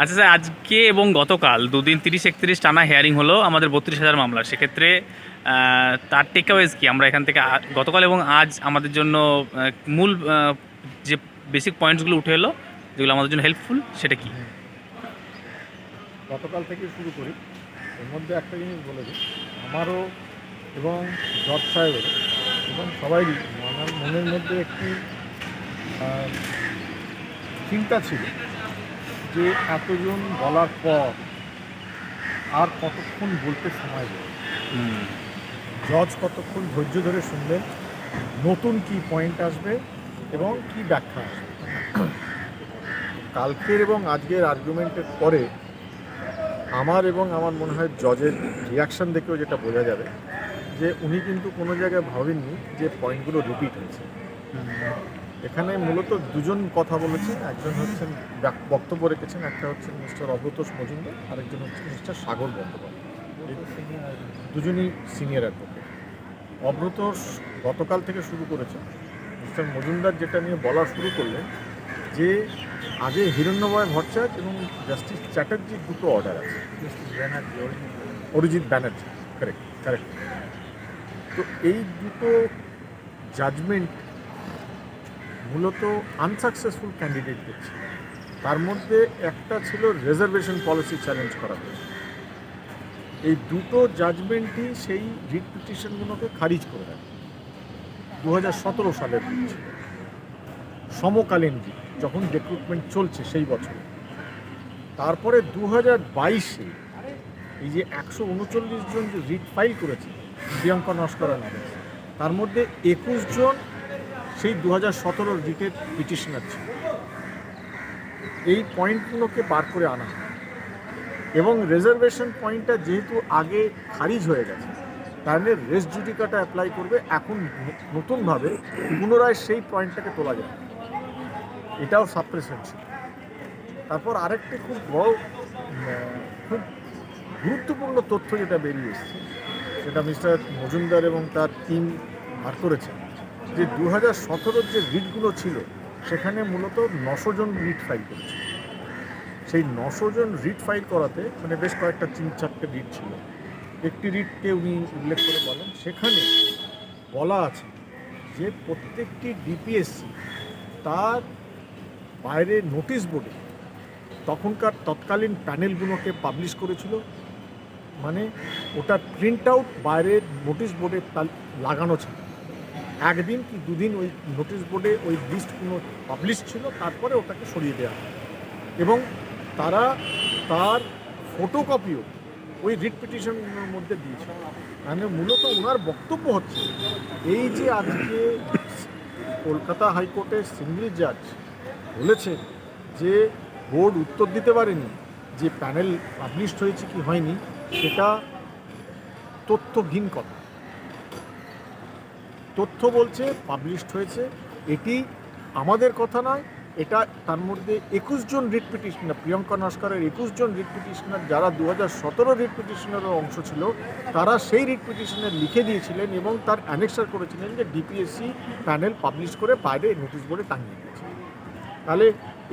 আচ্ছা স্যার, আজকে এবং গতকাল দুদিন তিরিশ একত্রিশ টানা হেয়ারিং হলো আমাদের বত্রিশ হাজার মামলা। সেক্ষেত্রে তার টেকঅ্যাওয়েজ কি? আমরা এখান থেকে গতকাল এবং আজ আমাদের জন্য মূল যে বেসিক পয়েন্টসগুলো উঠে এলো, যেগুলো আমাদের জন্য হেল্পফুল সেটা কি? গতকাল থেকে শুরু করি। এর মধ্যে একটা জিনিস বলে দিই। আমারও এবং জজ সাহেবের এবং সবারই মনের মধ্যে একটি চিন্তা ছিল যে এতজন বলার পর আর কতক্ষণ বলতে সময় দেবে জজ কতক্ষণ ধৈর্য ধরে শুনবেন নতুন কি পয়েন্ট আসবে এবং কি ব্যাখ্যা আসবে। কালকের এবং আজকের আর্গুমেন্টের পরে আমার এবং আমার মনে হয় জজের রিয়াকশন দেখেও যেটা বোঝা যাবে যে উনি কিন্তু কোনো জায়গায় ভাবেননি যে পয়েন্টগুলো রিপিট হয়েছে। এখানে মূলত দুজন কথা বলেছেন একজন হচ্ছেন বক্তব্য রেখেছেন একটা হচ্ছেন মিস্টার অভ্রতোষ মজুমদার আরেকজন হচ্ছেন মিস্টার সাগর বন্দ্যোপাধ্যায়। দুজনই সিনিয়র অ্যাডভোকেট অভ্রতোষ গতকাল থেকে শুরু করেছেন। মিস্টার মজুমদার যেটা নিয়ে বলা শুরু করলেন যে আগে হিরণ্যময় ভট্টাচার্য এবং জাস্টিস চ্যাটার্জির দুটো অর্ডার আছে। অরিজিৎ ব্যানার্জি। কারেক্ট কারেক্ট তো এই দুটো জাজমেন্ট মূলত আনসাকসেসফুল ক্যান্ডিডেট দিচ্ছে তার মধ্যে একটা ছিল রিজার্ভেশন পলিসি চ্যালেঞ্জ করা হয়েছে। এই দুটো জাজমেন্টই সেই রিট পিটিশনগুলোকে খারিজ করে দেয়। দু হাজার সতেরো সালের সমকালীন রিট যখন রিক্রুটমেন্ট চলছে সেই বছর। তারপরে দু হাজার বাইশে এই যে একশো উনচল্লিশ জন যে রিট ফাইল করেছে, প্রিয়ঙ্কা নস্করা নামে, তার মধ্যে একুশ জন সেই দু হাজার সতেরোর রিটের পিটিশনার ছিল। এই পয়েন্টগুলোকে বার করে আনা এবং রিজার্ভেশন পয়েন্টটা যেহেতু আগে খারিজ হয়ে গেছে তাহলে রেস জুডিকাটা অ্যাপ্লাই করবে, এখন নতুনভাবে পুনরায় সেই পয়েন্টটাকে তোলা যায় এটাও সাপ্রেশন ছিল। তারপর আরেকটি খুব বড় খুব গুরুত্বপূর্ণ তথ্য যেটা বেরিয়ে এসেছে, সেটা মিস্টার মজুমদার এবং তার টিম বার করেছেন। যে দু হাজার সতেরোর যে রিটগুলো ছিল, সেখানে মূলত নশো জন রিট ফাইল করেছে। সেই নশো জন রিট ফাইল করাতে মানে বেশ কয়েকটা তিন চারটে রিট ছিল। একটি রিটকে উনি উল্লেখ করে বলেন, সেখানে বলা আছে যে প্রত্যেকটি ডিপিএসসি তার বাইরে নোটিশ বোর্ডে তখনকার তৎকালীন প্যানেলগুলোকে পাবলিশ করেছিল। মানে ওটার প্রিন্ট আউট বাইরের নোটিশ বোর্ডে লাগানো ছিল। একদিন কি দুদিন ওই নোটিশ বোর্ডে ওই লিস্টগুলো পাবলিশ ছিল? তারপরে ওটাকে সরিয়ে দেওয়া এবং তারা তার ফটোকপিও ওই রিট পিটিশনগুলোর মধ্যে দিয়েছে। মানে মূলত ওনার বক্তব্য হচ্ছে, এই যে আজকে কলকাতা হাইকোর্টের সিঙ্গল জাজ বলেছেন যে বোর্ড উত্তর দিতে পারেনি, যে প্যানেল পাবলিশড হয়েছে কি হয়নি, সেটা তথ্যহীন কথা। তথ্য বলছে পাবলিশড হয়েছে। এটি আমাদের কথা নয়, এটা তার মধ্যে একুশ জন রিট পিটিশনার প্রিয়ঙ্কা নস্করের একুশ জন রিট পিটিশনার যারা দু হাজার সতেরো রিট পিটিশনারের অংশ ছিল, তারা সেই রিট পিটিশনার লিখে দিয়েছিলেন এবং তার অ্যানেক্সার করেছিলেন যে ডিপিএসসি প্যানেল পাবলিশ করে বাইরে নোটিশ বোর্ডে টাঙিয়ে দিয়েছে। তাহলে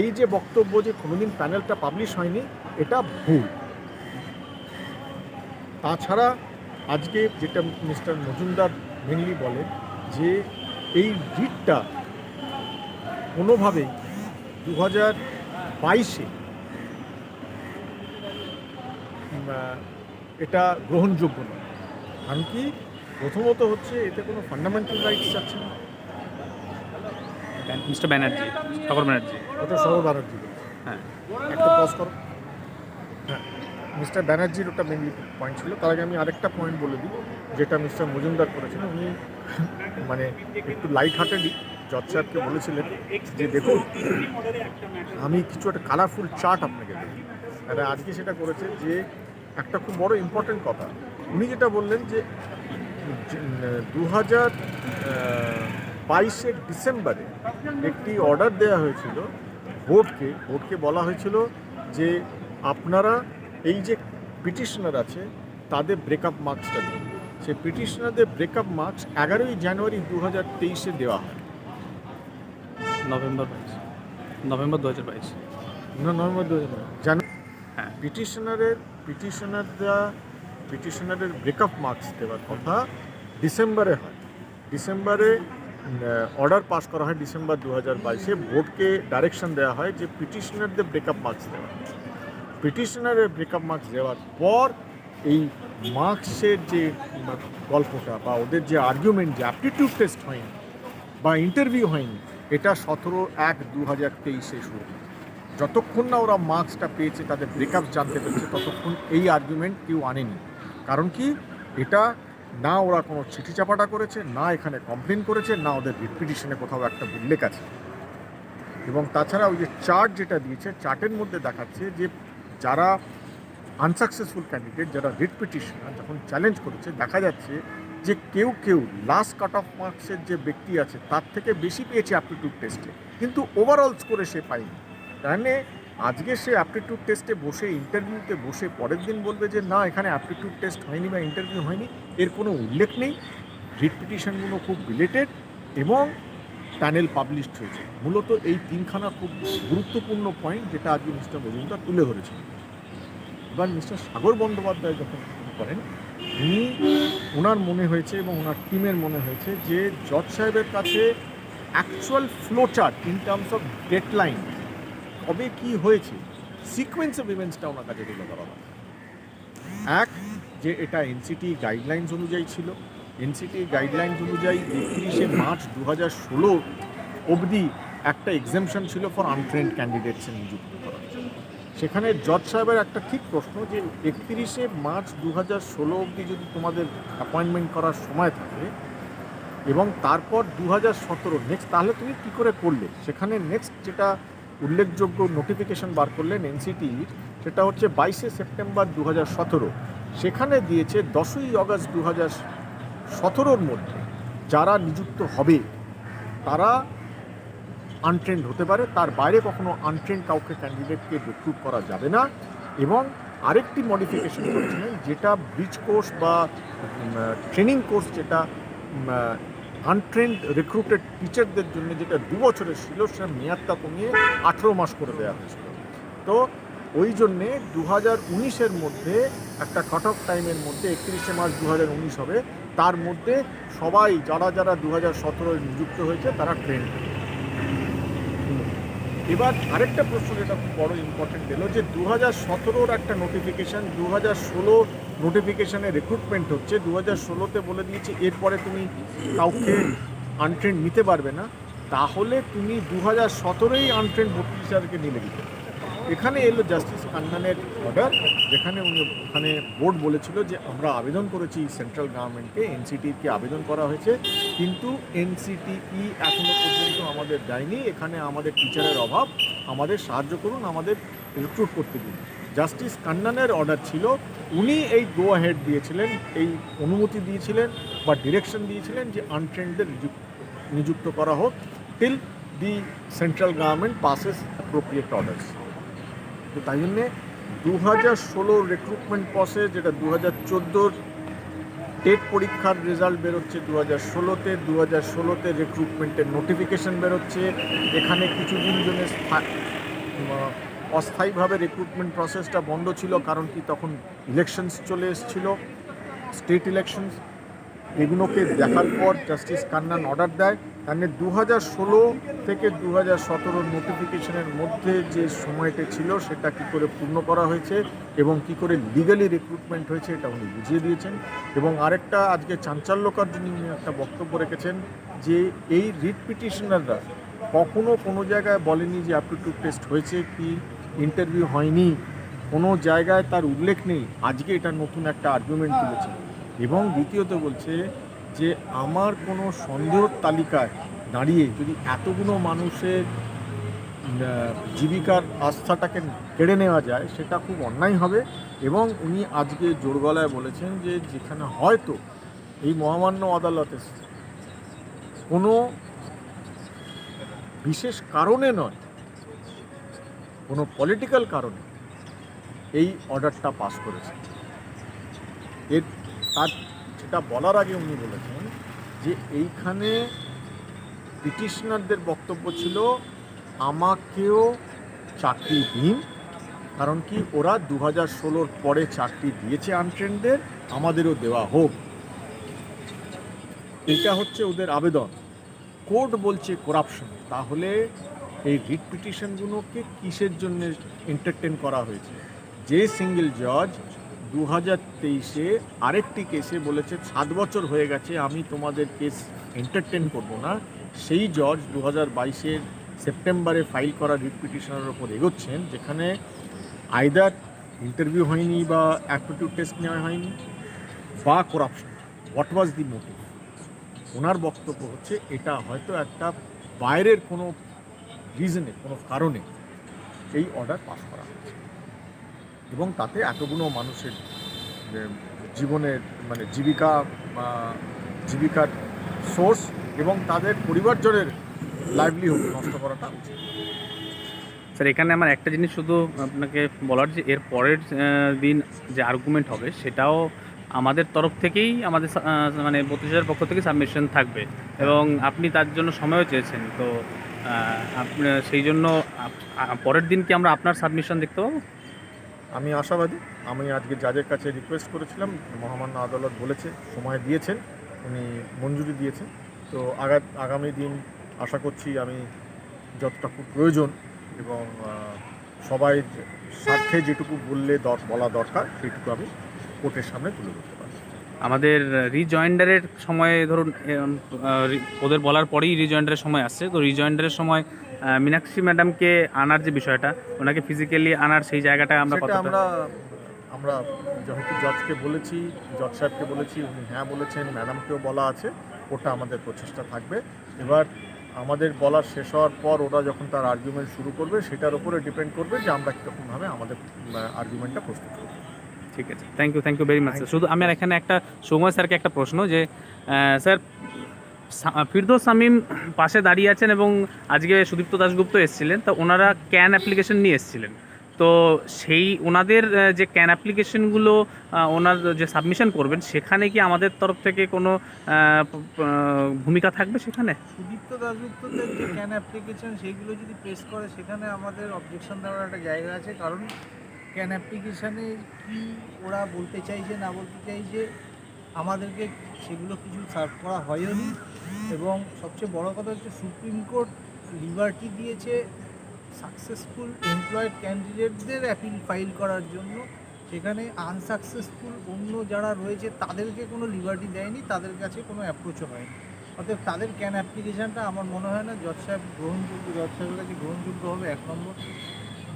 এই যে বক্তব্য যে কোনোদিন প্যানেলটা পাবলিশ হয়নি, এটা ভুল। তাছাড়া আজকে যেটা মিস্টার মজুমদার মেনলি বলেন যে এই রিটটা কোনোভাবেই দু হাজার বাইশে এটা গ্রহণযোগ্য নয়। কারণ কি? প্রথমত হচ্ছে এতে কোনো ফান্ডামেন্টাল রাইটস আছে না। মিস্টার ব্যানার্জি ঠাকুর ব্যানার্জি। ওটা সহ ব্যানার্জি। হ্যাঁ। একটা পজ করো। মিস্টার ব্যানার্জির ওটা মেনলি পয়েন্ট ছিল। তার আগে আমি আরেকটা পয়েন্ট বলে দিই, যেটা মিস্টার মজুমদার করেছেন। উনি মানে একটু লাইট হার্টেডই জজ সাহেবকে বলেছিলেন যে, দেখুন, আমি কিছু একটা কালারফুল চার্ট আপনাকে দিই। আর আজকে সেটা করেছে যে, একটা খুব বড় ইম্পর্টেন্ট কথা। উনি যেটা বললেন যে দু হাজার বাইশের ডিসেম্বরে একটি অর্ডার দেওয়া হয়েছিল বোর্ডকে। বোর্ডকে বলা হয়েছিল যে, আপনারা এই যে পিটিশনার আছে তাদের ব্রেকআপ মার্কসটা দিন। সেই পিটিশনারদের ব্রেকআপ মার্কস এগারোই জানুয়ারি দু হাজার তেইশে দেওয়া হয়। নভেম্বর বাইশ। নভেম্বর দু হাজার বাইশ। না নভেম্বর দু হাজার জানুয়ারি হ্যাঁ। পিটিশনারের পিটিশনাররা পিটিশনারের ব্রেকআপ মার্কস দেওয়ার কথা ডিসেম্বরে হয়। ডিসেম্বরে অর্ডার পাস করা হয় ডিসেম্বর দু হাজার বাইশে। বোর্ডকে ডাইরেকশন দেওয়া হয় যে পিটিশনারদের ব্রেকআপ মার্কস দেওয়া। পিটিশনারের ব্রেকআপ মার্কস দেওয়ার পর এই মার্কসের যে গল্পটা বা ওদের যে আর্গুমেন্ট যে অ্যাপটিটিউড টেস্ট হয়নি বা ইন্টারভিউ হয়নি, এটা সতেরো এক দু হাজার তেইশে শুরু যতক্ষণ না ওরা মার্কসটা পেয়েছে, তাদের ব্রেকআপ জানতে পেরেছে, ততক্ষণ এই আর্গুমেন্ট কেউ আনেনি। কারণ কি? এটা না ওরা কোনো চিঠি চাপাটা করেছে, না এখানে কমপ্লেন করেছে, না ওদের রিপিটিশনে কোথাও একটা উল্লেখ আছে। এবং তাছাড়া ওই যে চার্ট যেটা দিয়েছে চার্টের মধ্যে দেখাচ্ছে যে যারা আনসাকসেসফুল ক্যান্ডিডেট যারা রিট পিটিশনার যখন চ্যালেঞ্জ করেছে, দেখা যাচ্ছে যে কেউ কেউ লাস্ট কাট অফ মার্কসের যে ব্যক্তি আছে, তার থেকে বেশি পেয়েছে অ্যাপটিটিউড টেস্টে কিন্তু ওভারঅল স্কোরে সে পায়নি। তাহলে আজকে সে অ্যাপটিটিউড টেস্টে বসে ইন্টারভিউতে বসে, পরের দিন বলবে যে, না, এখানে অ্যাপটিটিউড টেস্ট হয়নি বা ইন্টারভিউ হয়নি। এর কোনো উল্লেখ নেই। রিট পিটিশনগুলো খুব রিলেটেড এবং প্যানেল পাবলিশড হয়েছে। মূলত এই তিনখানা খুব গুরুত্বপূর্ণ পয়েন্ট যেটা আজকে মিস্টার মজুমদার তুলে ধরেছেন। এবার মিস্টার সাগর বন্দ্যোপাধ্যায় যখন করেন, উনি ওনার মনে হয়েছে এবং ওনার টিমের মনে হয়েছে যে জজ সাহেবের কাছে actual flow chart in terms of deadline কবে কি হয়েছে সিকোয়েন্স অফ ইভেন্টসটা ওনার কাছে তুলে ধরা। এক, যে এটা এনসিটি গাইডলাইন্স অনুযায়ী ছিল। এনসিটি গাইডলাইন্স অনুযায়ী একত্রিশে মার্চ দু হাজার ষোলো অবধি একটা এক্সামশন ছিল ফর আনট্রেন্ড ক্যান্ডিডেটস নিযুক্ত করা। সেখানে জজ সাহেবের একটা ঠিক প্রশ্ন যে একত্রিশে মার্চ দু হাজার ষোলো অবধি যদি তোমাদের অ্যাপয়েন্টমেন্ট করার সময় থাকে এবং তারপর দু হাজার সতেরো নেক্সট তাহলে তুমি কী করে করলে? সেখানে নেক্সট যেটা উল্লেখযোগ্য নোটিফিকেশন বার করলেন এনসিটির সেটা হচ্ছে বাইশে সেপ্টেম্বর দু হাজার সতেরো। সেখানে দিয়েছে দশই আগস্ট দু হাজার সতেরোর মধ্যে যারা নিযুক্ত হবে, তারা আনট্রেন্ড হতে পারে, তার বাইরে কখনো আনট্রেন্ড কাউকে ক্যান্ডিডেটকে রিক্রুট করা যাবে না এবং আরেকটি মডিফিকেশন করেছিলেন যেটা ব্রিজ কোর্স বা ট্রেনিং কোর্স যেটা আনট্রেন্ড রিক্রুটেড টিচারদের জন্য যেটা দু বছরের ছিল, সেটা মেয়াদটা কমিয়ে আঠেরো মাস করে দেওয়া হয়েছিল। তো ওই জন্যে দু হাজার উনিশের মধ্যে একটা কাট অফ টাইমের মধ্যে একত্রিশে মার্চ দু হাজার উনিশ হবে তার মধ্যে সবাই যারা যারা দু হাজার সতেরোয় নিযুক্ত হয়েছে, তারা ট্রেন এবার আরেকটা প্রশ্ন যেটা খুব বড় ইম্পর্টেন্ট এলো যে দু হাজার সতেরোর একটা নোটিফিকেশান দু হাজার ষোলো নোটিফিকেশানে রিক্রুটমেন্ট হচ্ছে দু হাজার ষোলোতে বলে দিয়েছে, এরপরে তুমি কাউকে আনট্রেন্ড নিতে পারবে না, তাহলে তুমি দু হাজার সতেরোই আনট্রেন্ড ভর্তি টিচারকে নিলে। এখানে এলো জাস্টিস কান্নানের অর্ডার যেখানে উনি ওখানে বোর্ড বলেছিল যে আমরা আবেদন করেছি সেন্ট্রাল গভর্নমেন্টকে এনসিটিকে আবেদন করা হয়েছে। কিন্তু এনসিটিই এখনও পর্যন্ত আমাদের দেয়নি। এখানে আমাদের টিচারের অভাব। আমাদের সাহায্য করুন, আমাদের রিক্রুট করতে দিন। জাস্টিস কান্নানের অর্ডার ছিল। উনি এই গো হেড দিয়েছিলেন, এই অনুমতি দিয়েছিলেন বা ডিরেকশন দিয়েছিলেন যে আনট্রেন্ডদের নিযুক্ত করা হোক till the central government passes appropriate orders তো তাই জন্যে দু হাজার ষোলোর রিক্রুটমেন্ট প্রসেস যেটা দু হাজার চোদ্দোর টেট পরীক্ষার রেজাল্ট বেরোচ্ছে দু হাজার ষোলোতে দু হাজার ষোলোতে রিক্রুটমেন্টের নোটিফিকেশন বেরোচ্ছে। এখানে কিছুদিন জন্য অস্থায়ীভাবে রিক্রুটমেন্ট প্রসেসটা বন্ধ ছিল, কারণ কি তখন ইলেকশনস চলে এসেছিল স্টেট ইলেকশনস এগুলোকে দেখার পর জাস্টিস কান্নান অর্ডার দেয়। মানে দু ষোলো থেকে দু হাজার সতেরোর নোটিফিকেশনের মধ্যে যে সময়টা ছিল, সেটা কি করে পূর্ণ করা হয়েছে এবং কি করে লিগালি রিক্রুটমেন্ট হয়েছে এটা উনি বুঝিয়ে দিয়েছেন। এবং আরেকটা আজকে চাঞ্চল্যকর জন্য উনি একটা বক্তব্য রেখেছেন যে এই রিট পিটিশনাররা কখনো কোনো জায়গায় বলেনি যে অ্যাপটিটিউড টেস্ট হয়েছে কি ইন্টারভিউ হয়নি। কোনো জায়গায় তার উল্লেখ নেই। আজকে এটা নতুন একটা আর্গুমেন্ট তুলেছে। এবং দ্বিতীয়ত বলছে যে আমার কোনো সন্দেহর তালিকায় দাঁড়িয়ে যদি এতগুলো মানুষের জীবিকার আস্থাটাকে কেড়ে নেওয়া যায়, সেটা খুব অন্যায় হবে। এবং উনি আজকে জোর গলায় বলেছেন যে যেখানে হয়তো এই মহামান্য আদালতে কোনো বিশেষ কারণে নয়, কোনো পলিটিক্যাল কারণে এই অর্ডারটা পাস করেছে। এর তার যেটা বলার আগে উনি বলেছেন যে এইখানে পিটিশনারদের বক্তব্য ছিল, আমাকেও চাকরি দিন কারণ কি ওরা দু হাজার ষোলোর পরে চাকরি দিয়েছে আনট্রেনদের আমাদেরও দেওয়া হোক। এটা হচ্ছে ওদের আবেদন। কোর্ট বলছে করাপশন তাহলে এই রিট পিটিশনগুলোকে কিসের জন্য এন্টারটেন করা হয়েছে? যে সিঙ্গেল জজ দু হাজার তেইশে আরেকটি কেসে বলেছে, সাত বছর হয়ে গেছে, আমি তোমাদের কেস এন্টারটেন করব না। সেই জজ দু হাজার বাইশের সেপ্টেম্বরে ফাইল করা রিট পিটিশনের ওপর এগোচ্ছেন, যেখানে আইদার ইন্টারভিউ হয়নি বা অ্যাপটিটিউড টেস্ট নেওয়া হয়নি বা corruption what was the motive ওনার বক্তব্য হচ্ছে, এটা হয়তো একটা বাইরের কোনো রিজনে কোনো কারণে এই অর্ডার পাস করা হয়েছে। এবং তাতে এতগুলো মানুষের জীবনের মানে জীবিকা জীবিকার সোর্স এবং তাদের পরিবারজনের লাইভলিহুড নষ্ট করাটা উচিত। স্যার, এখানে আমার একটা জিনিস শুধু আপনাকে বলার যে, এর পরের দিন যে আর্গুমেন্ট হবে সেটাও আমাদের তরফ থেকেই, আমাদের মানে বত্রিশ পক্ষ থেকে সাবমিশন থাকবে এবং আপনি তার জন্য সময়ও চেয়েছেন। তো সেই জন্য পরের দিন কি আমরা আপনার সাবমিশন দেখতে পাবো? আমি আশাবাদী। আমি আজকে জাজের কাছে রিকোয়েস্ট করেছিলাম, মহামান্য আদালত বলেছে, সময় দিয়েছেন, উনি মঞ্জুরি দিয়েছেন। তো আগা আগামী দিন আশা করছি আমি যতটুকু প্রয়োজন এবং সবাই স্বার্থে যেটুকু বললে দর বলা দরকার সেটুকু আমি কোর্টের সামনে তুলে ধরতে পারি আমাদের রিজয়েন্ডারের সময়, ধরুন ওদের বলার পরেই রিজয়েন্ডারের সময় আসছে। তো রিজয়েন্ডারের সময় মীনাক্ষী ম্যাডামকে আনার যে বিষয়টা ওনাকে ফিজিক্যালি আনার সেই জায়গাটা আমরা কতটা আমরা আমরা যেহেতু জজকে বলেছি জজ সাহেবকে বলেছি উনি হ্যাঁ বলেছেন ম্যাডামকেও বলা আছে ওটা আমাদের প্রচেষ্টা থাকবে। এবার আমাদের বলার শেষ হওয়ার পর ওরা যখন তার আর্গুমেন্ট শুরু করবে সেটার উপরে ডিপেন্ড করবে যে আমরা কীরকমভাবে আমাদের আর্গুমেন্টটা প্রস্তুত করব। ঠিক আছে। Thank you thank you very much শুধু আমার এখানে একটা সময় স্যারকে একটা প্রশ্ন যে স্যার ফিরদৌস শামীম পাশে দাঁড়িয়ে আছেন এবং আজকে সুদীপ্ত দাশগুপ্ত এসেছিলেন। তো ওনারা ক্যান অ্যাপ্লিকেশন নিয়ে এসেছিলেন। তো সেই ওনাদের যে ক্যান অ্যাপ্লিকেশনগুলো ওনার যে সাবমিশন করবেন, সেখানে কি আমাদের তরফ থেকে কোনো ভূমিকা থাকবে সেখানে? সুদীপ্ত দাসগুপ্তদের যে ক্যান অ্যাপ্লিকেশন সেইগুলো যদি প্রেস করে, সেখানে আমাদের অবজেকশন দেওয়ার একটা জায়গা আছে। কারণ ক্যান অ্যাপ্লিকেশানে কি ওরা বলতে চাইছে, না বলতে চাইছে আমাদেরকে সেগুলো কিছু সার্ভ করা হয়নি এবং সবচেয়ে বড় কথা হচ্ছে সুপ্রিম কোর্ট লিবার্টি দিয়েছে সাকসেসফুল এমপ্লয়েড ক্যান্ডিডেটদের অ্যাপিল ফাইল করার জন্য। সেখানে আনসাকসেসফুল অন্য যারা রয়েছে তাদেরকে কোনো লিবার্টি দেয়নি, তাদের কাছে কোনো অ্যাপ্রোচও হয়নি। অতএব তাদের ক্যান অ্যাপ্লিকেশানটা আমার মনে হয় না জজ সাহেব গ্রহণযোগ্য, জজ সাহেবের কাছে গ্রহণযোগ্য হবে এক নম্বর।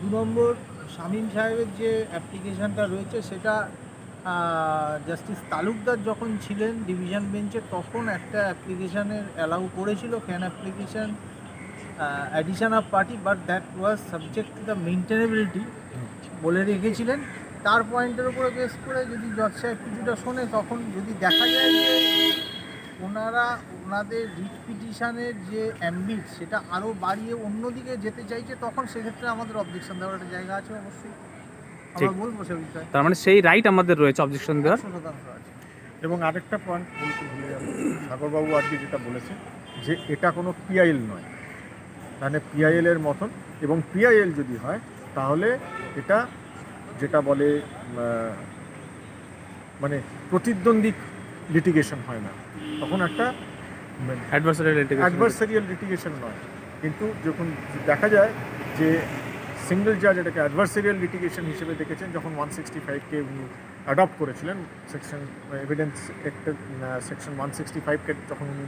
দু নম্বর, শামীম সাহেবের যে অ্যাপ্লিকেশানটা রয়েছে সেটা জাস্টিস তালুকদার যখন ছিলেন ডিভিশন বেঞ্চে তখন একটা অ্যাপ্লিকেশানের অ্যালাউ করেছিল can application addition of party but that was subject to the maintainability বলে রেখেছিলেন। তার পয়েন্টের উপরে বেস করে যদি জজ সাহেব কিছুটা শোনে, তখন যদি দেখা যায় যে ওনারা, ওনাদের রিট পিটিশনের যে অ্যাম্বিট সেটা আরও বাড়িয়ে অন্যদিকে যেতে চাইছে, তখন সেক্ষেত্রে আমাদের অবজেকশন দেওয়ার একটা জায়গা আছে অবশ্যই। আমরা ঠিক। বলব সে বিষয়ে তার মানে সেই রাইট আমাদের রয়েছে অবজেকশন দেওয়ার। এবং আরেকটা পয়েন্ট বলতে ভুলে গেল সাগরবাবু আজকে যেটা বলেছে যে এটা কোনো পিআইএল নয়। মানে পিআইএল এর মতন এবং পিআইএল যদি হয় তাহলে এটা যেটা বলে মানে প্রতিদ্বন্দ্বী লিটিগেশন হয় না। তখন একটা অ্যাডভার্সারি অ্যাডভার্সারিয়াল লিটিগেশন নয়। কিন্তু যখন দেখা যায় যে সিঙ্গেল জাজ এটাকে অ্যাডভার্সারিয়াল লিটিগেশন হিসেবে দেখেছেন যখন ওয়ান সিক্সটি ফাইভকে উনি অ্যাডপ্ট করেছিলেন সেকশন এভিডেন্স একটা সেকশন ওয়ান সিক্সটি ফাইভকে যখন উনি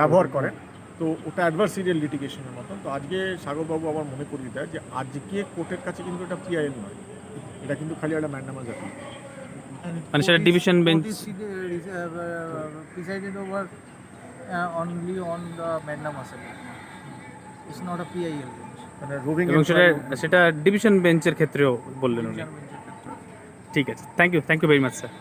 ব্যবহার করেন। তো ওটা অ্যাডভার্সারিয়াল লিটিগেশনের মতন। তো আজকে সাগরবাবু আবার মনে করিয়ে দেয় যে আজকে কোর্টের কাছে কিন্তু এটা পিআইএল নয়। এটা কিন্তু খালি একটা ম্যান্ডামাজ অ্যাপিল মানে সেটা division bench- presided over only on the mandamus আসেল it's not a PIL মানে রোভিং এবং সেটা সেটা ডিভিশন বেঞ্চের ক্ষেত্রেও বললেন উনি। ঠিক আছে। Thank you thank you very much sir